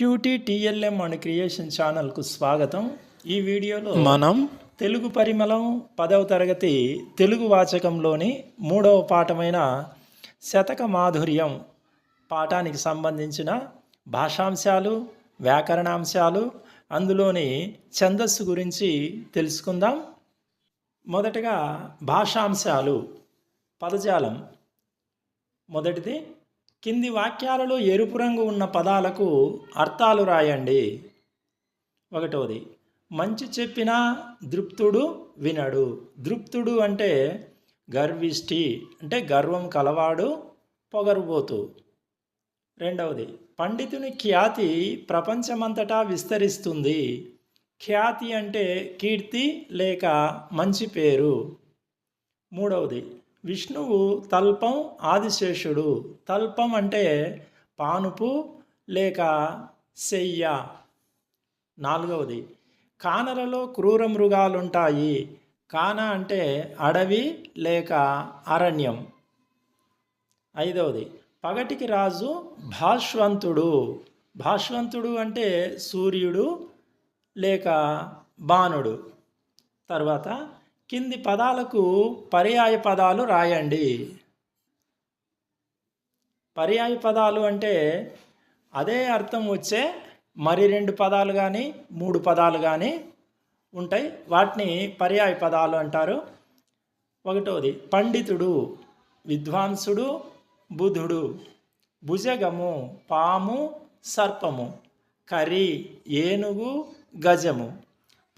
Cutie TLM and creation ఛానల్కు స్వాగతం. ఈ వీడియోలో మనం తెలుగు పరిమళం పదవ తరగతి తెలుగు వాచకంలోని మూడవ పాఠమైన శతక మాధుర్యం పాఠానికి సంబంధించిన భాషాంశాలు వ్యాకరణాంశాలు అందులోని ఛందస్సు గురించి తెలుసుకుందాం. మొదటగా భాషాంశాలు పదజాలం. మొదటిది కింది వాక్యాలలో ఎరుపు రంగు ఉన్న పదాలకు అర్థాలు రాయండి. ఒకటవది మంచి చెప్పినా దృప్తుడు వినడు. దృప్తుడు అంటే గర్విష్టి అంటే గర్వం కలవాడు పొగరుబోతు. రెండవది పండితుని ఖ్యాతి ప్రపంచమంతటా విస్తరిస్తుంది. ఖ్యాతి అంటే కీర్తి లేక మంచి పేరు. మూడవది విష్ణువు తల్పం ఆదిశేషుడు. తల్పం అంటే పానుపు లేక శయ్య. నాలుగవది కానలలో క్రూర మృగాలుంటాయి. కాన అంటే అడవి లేక అరణ్యం. ఐదవది పగటికి రాజు భాష్వంతుడు. భాష్వంతుడు అంటే సూర్యుడు లేక బాణుడు. తర్వాత కింది పదాలకు పర్యాయ పదాలు రాయండి. పర్యాయ పదాలు అంటే అదే అర్థం వచ్చే మరి రెండు పదాలు కానీ మూడు పదాలు కానీ ఉంటాయి. వాటిని పర్యాయ పదాలు అంటారు. ఒకటోది పండితుడు విద్వాంసుడు బుధుడు భుజగము పాము సర్పము కరి ఏనుగు గజము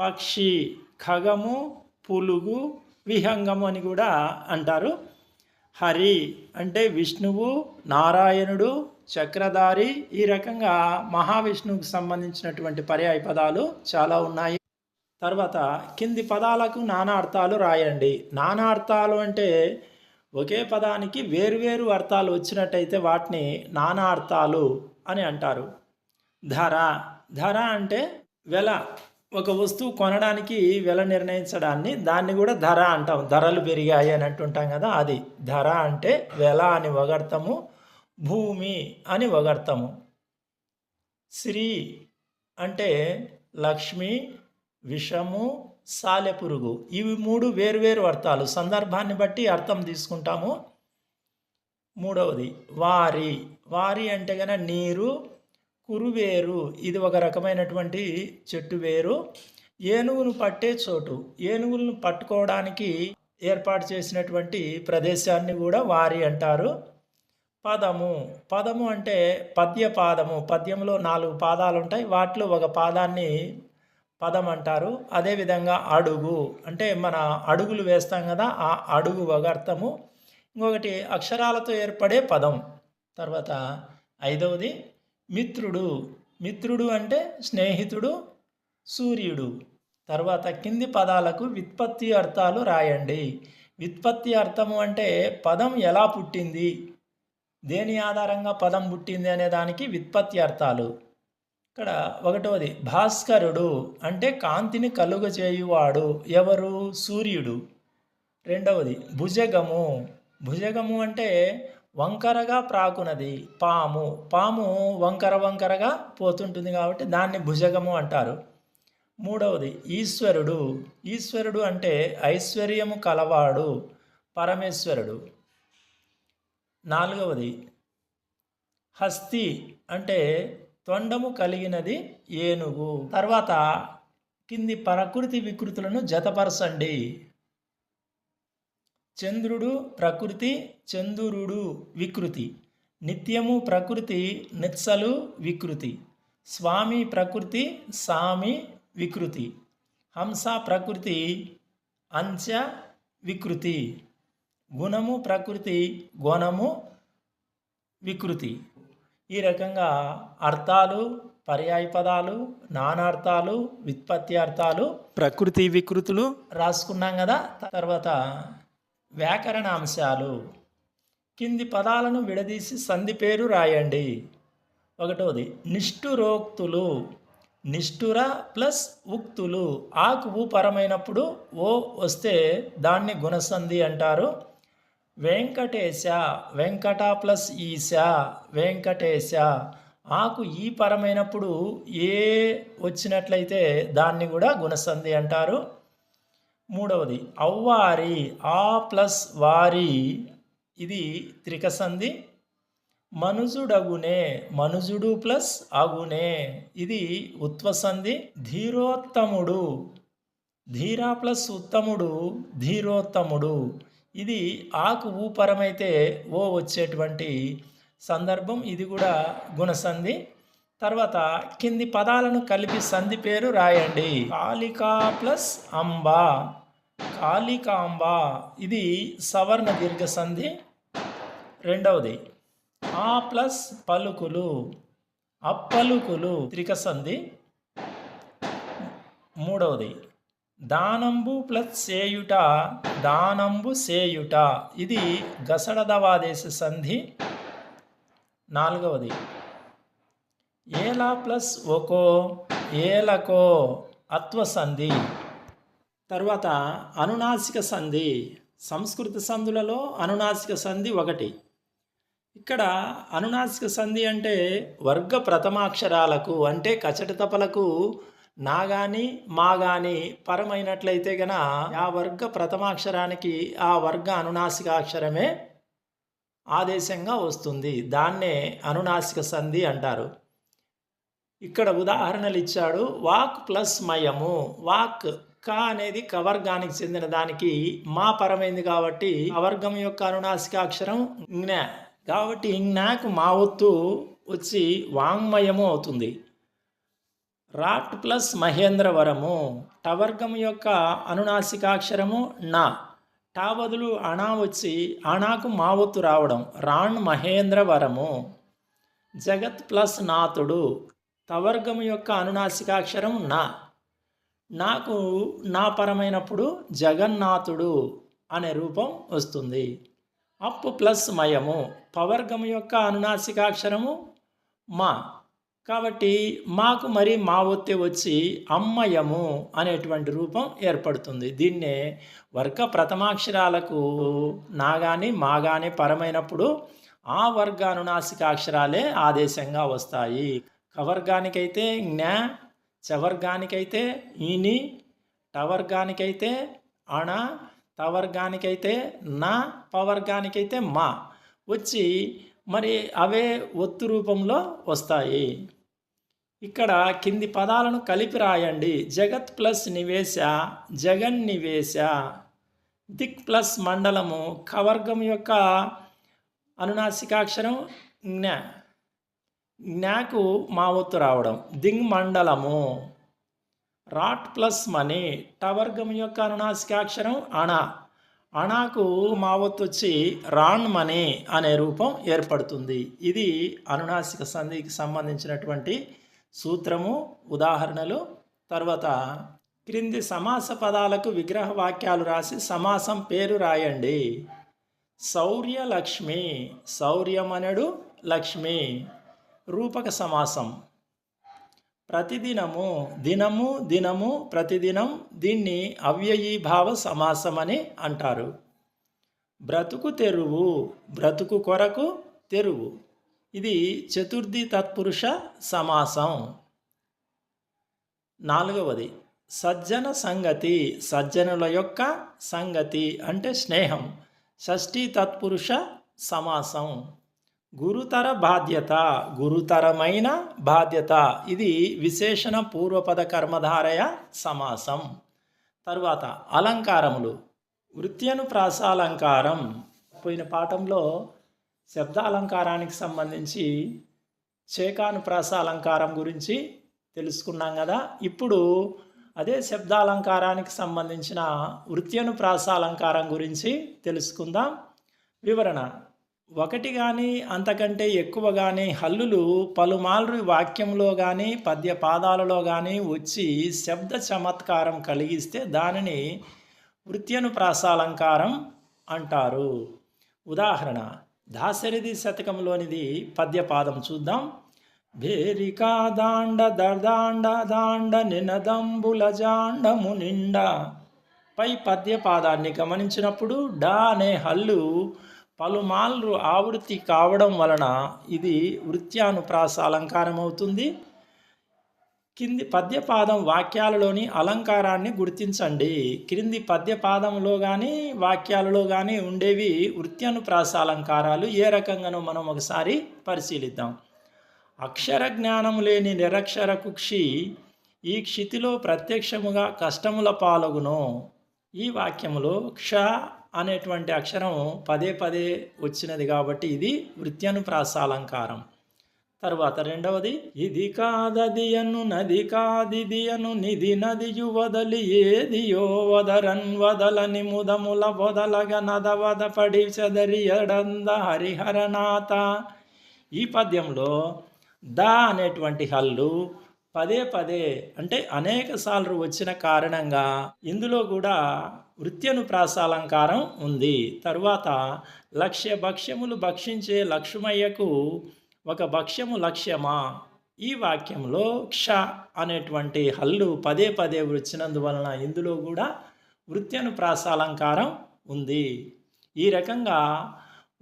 పక్షి ఖగము పులుగు విహంగము అని కూడా అంటారు. హరి అంటే విష్ణువు నారాయణుడు చక్రధారి ఈ రకంగా మహావిష్ణువుకు సంబంధించినటువంటి పర్యాయ పదాలు చాలా ఉన్నాయి. తర్వాత కింది పదాలకు నానా అర్థాలు రాయండి. నానా అర్థాలు అంటే ఒకే పదానికి వేరువేరు అర్థాలు వచ్చినట్టయితే వాటిని నానా అర్థాలు అని అంటారు. ధర ధర అంటే వెల ఒక వస్తువు కొనడానికి వెల నిర్ణయించడాన్ని దాన్ని కూడా ధర అంటాం. ధరలు పెరిగాయి అని అంటుంటాం కదా అది. ధర అంటే వెల అని ఒగడతాము భూమి అని ఒగడతాము శ్రీ అంటే లక్ష్మి విషము సాలెపురుగు. ఇవి మూడు వేరువేరు అర్థాలు. సందర్భాన్ని బట్టి అర్థం తీసుకుంటాము. మూడవది వారి. వారి అంటే కనుక నీరు కురువేరు ఇది ఒక రకమైనటువంటి చెట్టు వేరు. ఏనుగును పట్టే చోటు. ఏనుగులను పట్టుకోవడానికి ఏర్పాటు చేసినటువంటి ప్రదేశాన్ని కూడా వారి అంటారు. పదము. పదము అంటే పద్య పాదము. పద్యంలో నాలుగు పాదాలు ఉంటాయి. వాటిలో ఒక పాదాన్ని పదం అంటారు. అదేవిధంగా అడుగు. అంటే మన అడుగులు వేస్తాం కదా ఆ అడుగు ఒక అర్థము. ఇంకొకటి అక్షరాలతో ఏర్పడే పదం. తర్వాత ఐదవది మిత్రుడు. మిత్రుడు అంటే స్నేహితుడు సూర్యుడు. తర్వాత కింది పదాలకు విత్పత్తి అర్థాలు రాయండి. విత్పత్తి అర్థము అంటే పదం ఎలా పుట్టింది? దేని ఆధారంగా పదం పుట్టింది అనే దానికి విత్పత్తి అర్థాలు. ఇక్కడ ఒకటవది భాస్కరుడు అంటే కాంతిని కలుగ చేయువాడు. ఎవరు? సూర్యుడు. రెండవది భుజగము. భుజగము అంటే వంకరగా ప్రాకునది పాము. పాము వంకర వంకరగా పోతుంటుంది కాబట్టి దాన్ని భుజగము అంటారు. మూడవది ఈశ్వరుడు. ఈశ్వరుడు అంటే ఐశ్వర్యము కలవాడు పరమేశ్వరుడు. నాలుగవది హస్తి అంటే తొండము కలిగినది ఏనుగు. తర్వాత కింది ప్రకృతి వికృతులను జతపరచండి. చంద్రుడు ప్రకృతి చంద్రుడు వికృతి. నిత్యము ప్రకృతి నిత్సలు వికృతి. స్వామి ప్రకృతి సామి వికృతి. హంస ప్రకృతి అంచ వికృతి. గుణము ప్రకృతి గుణము వికృతి. ఈ రకంగా అర్థాలు పర్యాయ పదాలు నానార్థాలు విత్పత్తి అర్థాలు ప్రకృతి వికృతులు రాసుకున్నాం కదా తర్వాత వ్యాకరణాంశాలు. కింది పదాలను విడదీసి సంధి పేరు రాయండి. ఒకటోది నిష్ఠురోక్తులు. నిష్ఠుర ప్లస్ ఉక్తులు. ఆకు ఊ పరమైనప్పుడు ఓ వస్తే దాన్ని గుణసంధి అంటారు. వెంకటేశ వెంకట ప్లస్ ఈశ వెంకటేశ. ఆకు ఈ పరమైనప్పుడు ఏ వచ్చినట్లయితే దాన్ని కూడా గుణసంధి అంటారు. మూడవది అవ్వారి ఆ ప్లస్ వారి ఇది త్రికసంధి మనుజుడగునే మనుజుడు ప్లస్ అగునే ఇది ఉత్వసంధి ధీరోత్తముడు ధీరా ప్లస్ ఉత్తముడు ధీరోత్తముడు. ఇది ఆకు ఊపరమైతే ఓ వచ్చేటువంటి సందర్భం ఇది కూడా గుణసంధి. తర్వాత కింది పదాలను కలిపి సంధి పేరు రాయండి. కాళికా ప్లస్ అంబా. కాళికాంబ ఇది సవర్ణ దీర్ఘ సంధి రెండవది ఆ ప్లస్ పలుకులు అప్పలుకులు త్రిక సంధి మూడవది దానంబు ప్లస్ సేయుట దానంబు సేయుట ఇది గసడదవాదేశ సంధి. నాలుగవది ఏలా ప్లస్ ఒకో ఏలకో అత్వ సంధి తర్వాత అనునాసిక సంధి సంస్కృత సంధులలో అనునాసిక సంధి ఒకటి. ఇక్కడ అనునాసిక సంధి అంటే వర్గ ప్రథమాక్షరాలకు అంటే కచట తపలకు నా గాని మా కానీ పరమైనట్లయితే గన ఆ వర్గ ప్రథమాక్షరానికి ఆ వర్గ అనునాసికాక్షరమే ఆదేశంగా వస్తుంది. దాన్నే అనునాసిక సంధి అంటారు. ఇక్కడ ఉదాహరణలు ఇచ్చాడు. Walk plus మయము. వాక్ క అనేది కవర్గానికి చెందిన దానికి మా పరమైంది కాబట్టి అవర్గం యొక్క అనునాసికాక్షరం జ్ఞ కాబట్టి జ్ఞాకు మా ఒత్తు వచ్చి వాంగ్మయము అవుతుంది. రాట్ ప్లస్ మహేంద్రవరము టవర్గం యొక్క అనునాసికాక్షరము నా టా బదులు అణా వచ్చి అణాకు మా ఒత్తు రావడం. రాణ్ మహేంద్రవరము జగత్ ప్లస్ నాథుడు తవర్గం యొక్క అనునాసికాక్షరం నా నాకు నా పరమైనప్పుడు జగన్నాథుడు అనే రూపం వస్తుంది. అప్పు ప్లస్ మయము పవర్గము యొక్క అనునాసికాక్షరము మా. కాబట్టి మాకు మరి మా ఒత్తి వచ్చి అమ్మయము అనేటువంటి రూపం ఏర్పడుతుంది. దీన్నే వర్గ ప్రథమాక్షరాలకు నా కానీ మా కానీ పరమైనప్పుడు ఆ వర్గ అనునాసికాక్షరాలే ఆదేశంగా వస్తాయి. కవర్గానికైతే జ్ఞా చవర్గానికైతే ఈని టవర్గానికైతే అణ తవర్గానికైతే నా పవర్గానికైతే మా వచ్చి మరి అవే ఒత్తు రూపంలో వస్తాయి. ఇక్కడ కింది పదాలను కలిపి రాయండి. జగత్ ప్లస్ నివేశ జగన్ నివేశ. దిక్ ప్లస్ మండలము కవర్గం యొక్క అనునాసికాక్షరం జ్ఞ జ్ఞాకు మా ఒత్తు రావడం. దింగ్ మండలము. Rot plus money. టవర్గం యొక్క అనునాసికాక్షరం అణ. అణాకు మావత్తు వచ్చి రాన్ మనీ అనే రూపం ఏర్పడుతుంది. ఇది అనునాసిక సంధికి సంబంధించినటువంటి సూత్రము ఉదాహరణలు. తర్వాత క్రింది సమాస పదాలకు విగ్రహ వాక్యాలు రాసి సమాసం పేరు రాయండి. శౌర్య లక్ష్మి శౌర్యమనడు లక్ష్మి. రూపక సమాసం. ప్రతిదినము దినము దినము ప్రతిదినం దీన్ని అవ్యయీభావ సమాసం అని అంటారు. బ్రతుకు తెరువు బ్రతుకు కొరకు తెరువు. ఇది చతుర్థి తత్పురుష సమాసం. నాలుగవది సజ్జన సంగతి సజ్జనుల యొక్క సంగతి అంటే స్నేహం. షష్ఠీ తత్పురుష సమాసం. గురుతర బాధ్యత గురుతరమైన బాధ్యత. ఇది విశేషణ పూర్వపద కర్మధారయ సమాసం. తరువాత అలంకారములు. వృత్యను ప్రాసాలంకారం. పోయిన పాఠంలో శబ్దాలంకారానికి సంబంధించి చేకాను ప్రాసాలంకారం గురించి తెలుసుకున్నాం కదా. ఇప్పుడు అదే శబ్దాలంకారానికి సంబంధించిన వృత్యను ప్రాసాలంకారం గురించి తెలుసుకుందాం. వివరణ. ఒకటి కానీ అంతకంటే ఎక్కువ కానీ హల్లులు పలుమార్లు వాక్యంలో కానీ పద్య పాదాలలో కానీ వచ్చి శబ్ద చమత్కారం కలిగిస్తే దానిని వృత్యను ప్రాసాలంకారం అంటారు. ఉదాహరణ దాశరథి శతకంలోనిది పద్యపాదం చూద్దాం. భేరికా దాండ దర్దాండ దాండ నినదంబుల జాండము నిండా పై పద్యపాదాన్ని గమనించినప్పుడు డా అనే హల్లు పలుమార్లు ఆవృత్తి కావడం వలన ఇది వృత్యానుప్రాస అలంకారం అవుతుంది కింది పద్యపాదం వాక్యాలలోని అలంకారాన్ని గుర్తించండి. క్రింది పద్యపాదంలో కానీ వాక్యాలలో కానీ ఉండేవి వృత్యానుప్రాస అలంకారాలు. ఏ రకంగానో మనం ఒకసారి పరిశీలిద్దాం. అక్షర జ్ఞానం లేని నిరక్షర కుక్షి ఈ క్షితిలో ప్రత్యక్షముగా కష్టముల పాలగును. ఈ వాక్యములో క్ష అనేటువంటి అక్షరం పదే పదే వచ్చినది కాబట్టి ఇది వృత్యనుప్రాస అలంకారం తరువాత రెండవది ఇది కాదది అను నది కాదిది అను నిధి నదియు వదలి ఏదియో వదరన్ వదలని ముదముల వదలగ నదవద పడి చదరి ఎడంద హరిహరనాథ. ఈ పద్యంలో ద అనేటువంటి హల్లు పదే పదే అంటే అనేక సార్లు వచ్చిన కారణంగా ఇందులో కూడా వృత్యనుప్రాసాలంకారం ఉంది. తరువాత లక్ష్య భక్ష్యములు భక్షించే లక్ష్మయ్యకు ఒక భక్ష్యము లక్ష్యమా? ఈ వాక్యంలో క్ష అనేటువంటి హల్లు పదే పదే వచ్చినందువలన ఇందులో కూడా వృత్యనుప్రాసాలంకారం ఉంది. ఈ రకంగా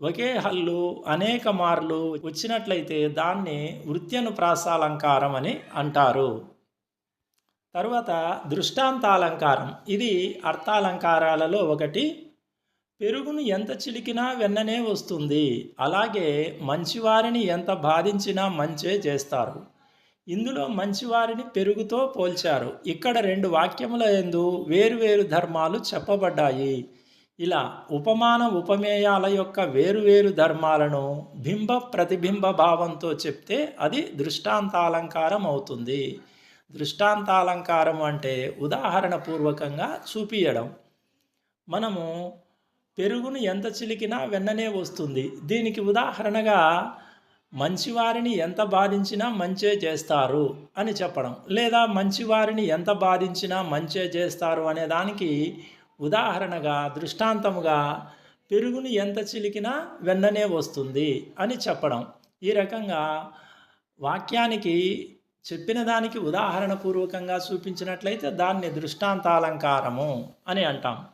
ఒకే హల్లు అనేక మార్లు వచ్చినట్లయితే దాన్ని వృత్యనుప్రాసాలంకారం అని అంటారు. తరువాత దృష్టాంతాలంకారం. ఇది అర్థాలంకారాలలో ఒకటి. పెరుగును ఎంత చిలికినా వెన్ననే వస్తుంది. అలాగే మంచివారిని ఎంత బాధించినా మంచే చేస్తారు. ఇందులో మంచివారిని పెరుగుతో పోల్చారు. ఇక్కడ రెండు వాక్యముల ఎందు వేరువేరు ధర్మాలు చెప్పబడ్డాయి. ఇలా ఉపమాన ఉపమేయాల యొక్క వేరువేరు ధర్మాలను బింబ ప్రతిబింబ భావంతో చెప్తే అది దృష్టాంతాలంకారం అవుతుంది. దృష్టాంతాలంకారం అంటే ఉదాహరణ పూర్వకంగా చూపియడం. మనము పెరుగును ఎంత చిలికినా వెన్ననే వస్తుంది. దీనికి ఉదాహరణగా మంచివారిని ఎంత బాధించినా మంచే చేస్తారు అని చెప్పడం. లేదా మంచివారిని ఎంత బాధించినా మంచే చేస్తారు అనే దానికి ఉదాహరణగా దృష్టాంతముగా పెరుగుని ఎంత చిలికినా వెన్ననే వస్తుంది అని చెప్పడం. ఈ రకంగా వాక్యానికి చెప్పిన దానికి ఉదాహరణ పూర్వకంగా చూపించినట్లయితే దాన్ని దృష్టాంతాలంకారము అని అంటాం.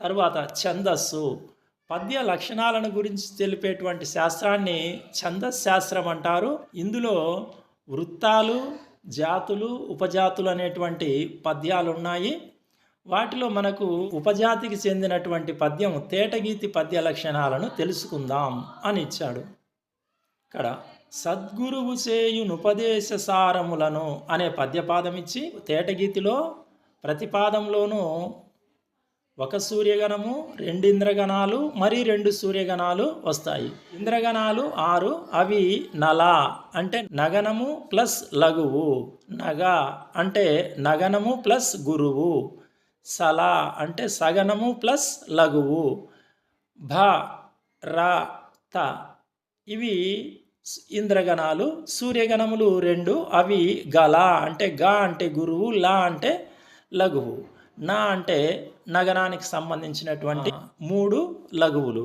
తరువాత ఛందస్సు. పద్య లక్షణాలను గురించి తెలిపేటువంటి శాస్త్రాన్ని ఛందశాస్త్రం అంటారు. ఇందులో వృత్తాలు జాతులు ఉపజాతులు అనేటువంటి పద్యాలు ఉన్నాయి వాటిలో మనకు ఉపజాతికి చెందినటువంటి పద్యం తేటగీతి పద్య లక్షణాలను తెలుసుకుందాం అని ఇచ్చాడు. ఇక్కడ సద్గురువు చేయునుపదేశ సారములను అనే పద్యపాదం ఇచ్చి తేటగీతిలో ప్రతిపాదంలోనూ ఒక సూర్యగణము రెండు ఇంద్రగణాలు మరి రెండు సూర్యగణాలు వస్తాయి. ఇంద్రగణాలు ఆరు అవి నల అంటే నగనము ప్లస్ లఘువు. నగ అంటే నగనము ప్లస్ గురువు. సల అంటే సగనము ప్లస్ లఘువు. భ ర త ఇవి ఇంద్రగణాలు సూర్యగణములు రెండు అవి గల అంటే గ అంటే గురువు లా అంటే లఘువు. నా అంటే నగనానికి సంబంధించినటువంటి మూడు లఘువులు.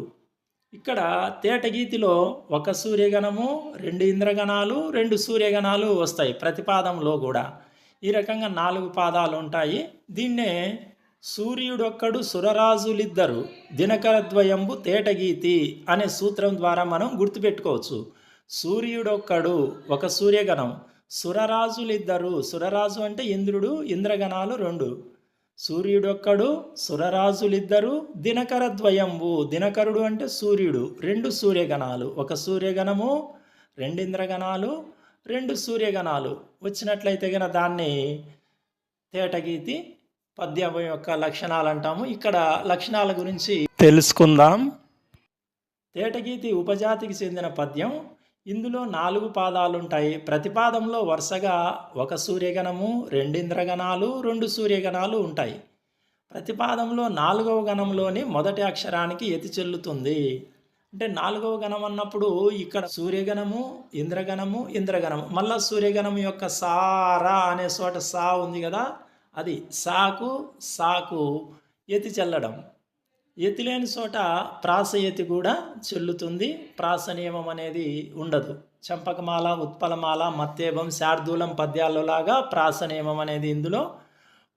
ఇక్కడ తేటగీతిలో ఒక సూర్యగణము రెండు ఇంద్రగణాలు రెండు సూర్యగణాలు వస్తాయి ప్రతిపాదంలో కూడా. ఈ రకంగా నాలుగు పాదాలు ఉంటాయి. దీన్నే సూర్యుడొక్కడు సురరాజులిద్దరు దినకరద్వయంబు తేటగీతి అనే సూత్రం ద్వారా మనం గుర్తుపెట్టుకోవచ్చు. సూర్యుడొక్కడు ఒక సూర్యగణం సురరాజులిద్దరు సురరాజు అంటే ఇంద్రుడు ఇంద్రగణాలు రెండు. సూర్యుడొక్కడు సురరాజులిద్దరు దినకర ద్వయంబు దినకరుడు అంటే సూర్యుడు రెండు సూర్యగణాలు ఒక సూర్యగణము రెండు ఇంద్రగణాలు రెండు సూర్యగణాలు. వచ్చినట్లయితే గన దాన్ని తేటగీతి పద్యం యొక్క లక్షణాలు అంటాము ఇక్కడ లక్షణాల గురించి తెలుసుకుందాం. తేటగీతి ఉపజాతికి చెందిన పద్యం. ఇందులో నాలుగు పాదాలు ఉంటాయి ప్రతిపాదంలో వరుసగా ఒక సూర్యగణము రెండు ఇంద్రగణాలు రెండు సూర్యగణాలు ఉంటాయి. ప్రతిపాదంలో నాలుగవ గణంలోని మొదటి అక్షరానికి ఎతి చెల్లుతుంది. అంటే నాలుగవ గణం అన్నప్పుడు ఇక్కడ సూర్యగణము ఇంద్రగణము ఇంద్రగణము. మళ్ళా సూర్యగణం యొక్క సారా అనే చోట సా ఉంది కదా. అది సాకు సాకు ఎతి చెల్లడం. ఎతి లేని చోట ప్రాస ఎతి కూడా చెల్లుతుంది. ప్రాస నియమం అనేది ఉండదు. చంపకమాల ఉత్పలమాల మత్తేభం శార్దూలం పద్యాలలాగా ప్రాస నియమం అనేది ఇందులో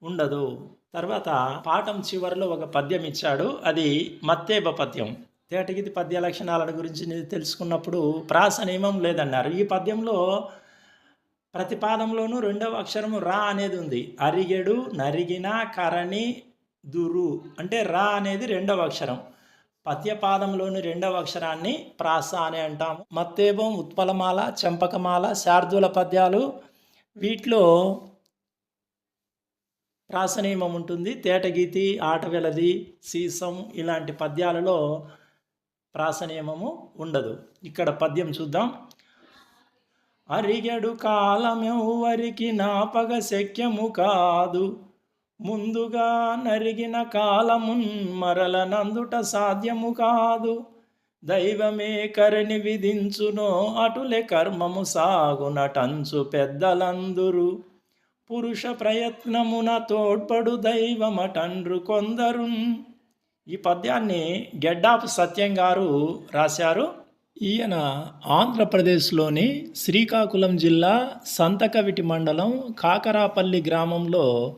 ఉండదు. తర్వాత పాఠం చివరిలో ఒక పద్యం ఇచ్చాడు. అది మత్తేబ పద్యం. తేటగిది పద్య లక్షణాల గురించి తెలుసుకున్నప్పుడు ప్రాస నియమం లేదన్నారు. ఈ పద్యంలో ప్రతి పాదంలోనూ రెండవ అక్షరము రా అనేది ఉంది. అరిగెడు నరిగిన కరణి దురు. అంటే రా అనేది రెండవ అక్షరం. పద్యపాదంలోని రెండవ అక్షరాన్ని ప్రాస అని అంటాము. మత్తేబం ఉత్పలమాల చంపకమాల శార్దుల పద్యాలు. వీటిలో ప్రాసనియమం ఉంటుంది. తేటగీతి ఆటవెలది సీసం ఇలాంటి పద్యాలలో ప్రాసనియమము ఉండదు. ఇక్కడ పద్యం చూద్దాం. అరిగెడు కాలమెవ్వరికి నాపగ శక్యము కాదు. ముందుగా నరిగిన కాలమున్ మరల నందుట సాధ్యము కాదు. దైవమే కరిని విధించునో అటులే కర్మము సాగునటంచు పెద్దలందురు. పురుష ప్రయత్నమున తోడ్పడు దైవమటండ్రు కొందరున్. ఈ పద్యాన్ని గెడ్డాపు సత్యం గారు రాశారు. ఈయన ఆంధ్రప్రదేశ్లోని శ్రీకాకుళం జిల్లా సంతకవిటి మండలం కాకరాపల్లి గ్రామంలో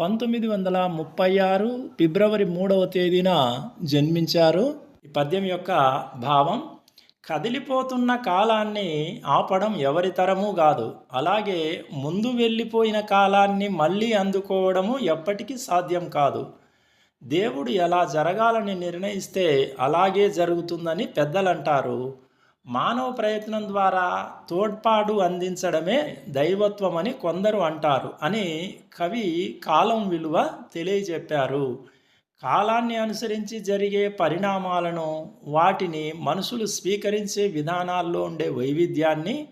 పంతొమ్మిది వందల ముప్పై ఆరు ఫిబ్రవరి మూడవ తేదీన జన్మించారు. ఈ పద్యం యొక్క భావం కదిలిపోతున్న కాలాన్ని ఆపడం ఎవరి తరము కాదు అలాగే ముందు వెళ్ళిపోయిన కాలాన్ని మళ్ళీ అందుకోవడము ఎప్పటికీ సాధ్యం కాదు. దేవుడు ఎలా జరగాలని నిర్ణయిస్తే అలాగే జరుగుతుందని పెద్దలంటారు. మానవ ప్రయత్నం ద్వారా తోడ్పాటు అందించడమే దైవత్వం అని కొందరు అంటారు అని కవి కాలం విలువ తెలియజెప్పారు. కాలాన్ని అనుసరించి జరిగే పరిణామాలను వాటిని మనుషులు స్వీకరించే విధానాల్లో ఉండే వైవిధ్యాన్ని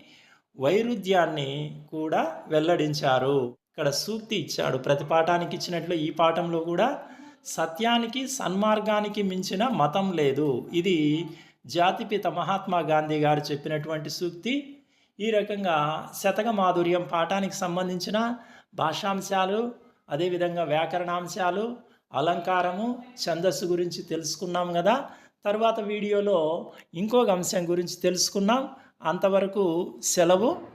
వైరుధ్యాన్ని కూడా వెల్లడించారు. ఇక్కడ సూక్తి ఇచ్చాడు. ప్రతి పాఠానికి ఇచ్చినట్లు ఈ పాఠంలో కూడా సత్యానికి సన్మార్గానికి మించిన మతం లేదు. ఇది జాతిపిత మహాత్మా గాంధీ గారు చెప్పినటువంటి సూక్తి. ఈ రకంగా శతక మాధుర్యం పాఠానికి సంబంధించిన భాషాంశాలు అదేవిధంగా వ్యాకరణాంశాలు అలంకారము ఛందస్సు గురించి తెలుసుకున్నాం కదా. తర్వాత వీడియోలో ఇంకొక అంశం గురించి తెలుసుకున్నాం. అంతవరకు సెలవు.